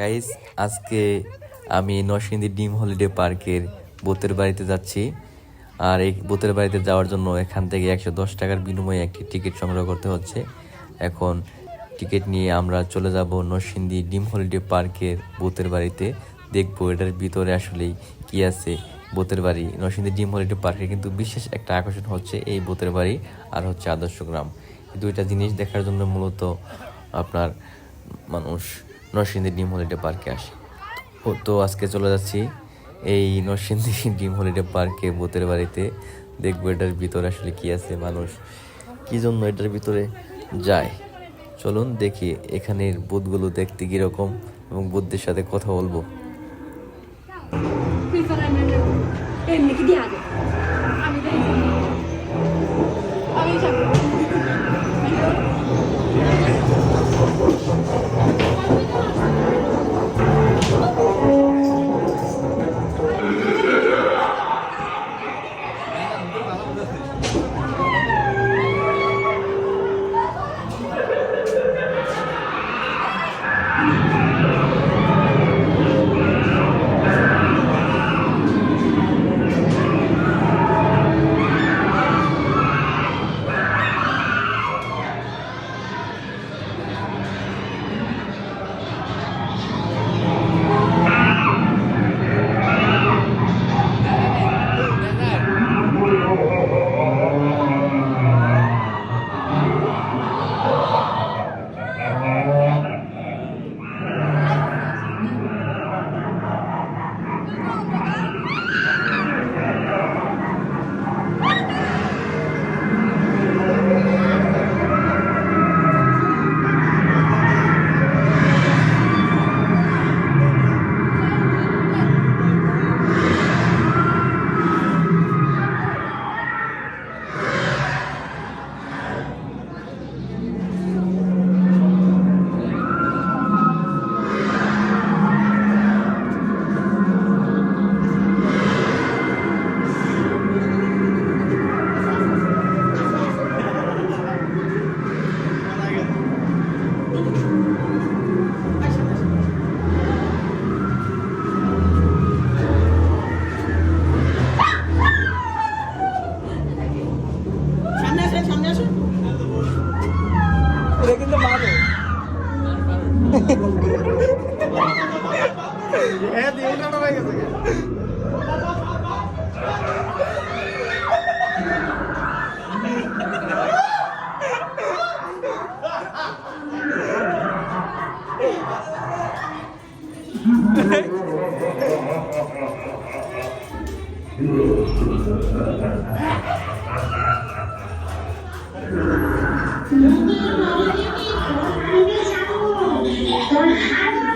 Guys আজকে আমি নরসিংদী ডিম হলিডে পার্কের বোতের বাড়িতে যাচ্ছি। আর এই বোতের বাড়িতে যাওয়ার জন্য এখান থেকে একশো দশ টাকার বিনিময়ে একটি টিকিট সংগ্রহ করতে হচ্ছে। এখন টিকিট নিয়ে আমরা চলে যাব নরসিংদী ডিম হলিডে পার্কের বোতের বাড়িতে। দেখব এটার ভিতরে আসলেই কি আছে বোতের বাড়ি। নরসিংদী ডিম হলিডে পার্কে কিন্তু বিশেষ একটা আকর্ষণ হচ্ছে এই বোতের বাড়ি আর হচ্ছে আদর্শ গ্রাম। দুইটা জিনিস দেখার জন্য মূলত আপনার মানুষ নরসিংদী ডিম হলিডে পার্কে আসে। তো আজকে চলে যাচ্ছি এই নরসিংদী ডিম হলিডে পার্কে বোতের বাড়িতে। দেখব এটার ভিতরে আসলে কী আছে মানুষ। কি জন্য এটার ভিতরে যায়? চলুন দেখি এখানের বুথগুলো দেখতে কীরকম এবং বুদ্ধের সাথে কথা বলব। the mother. Thank you. তোর হাত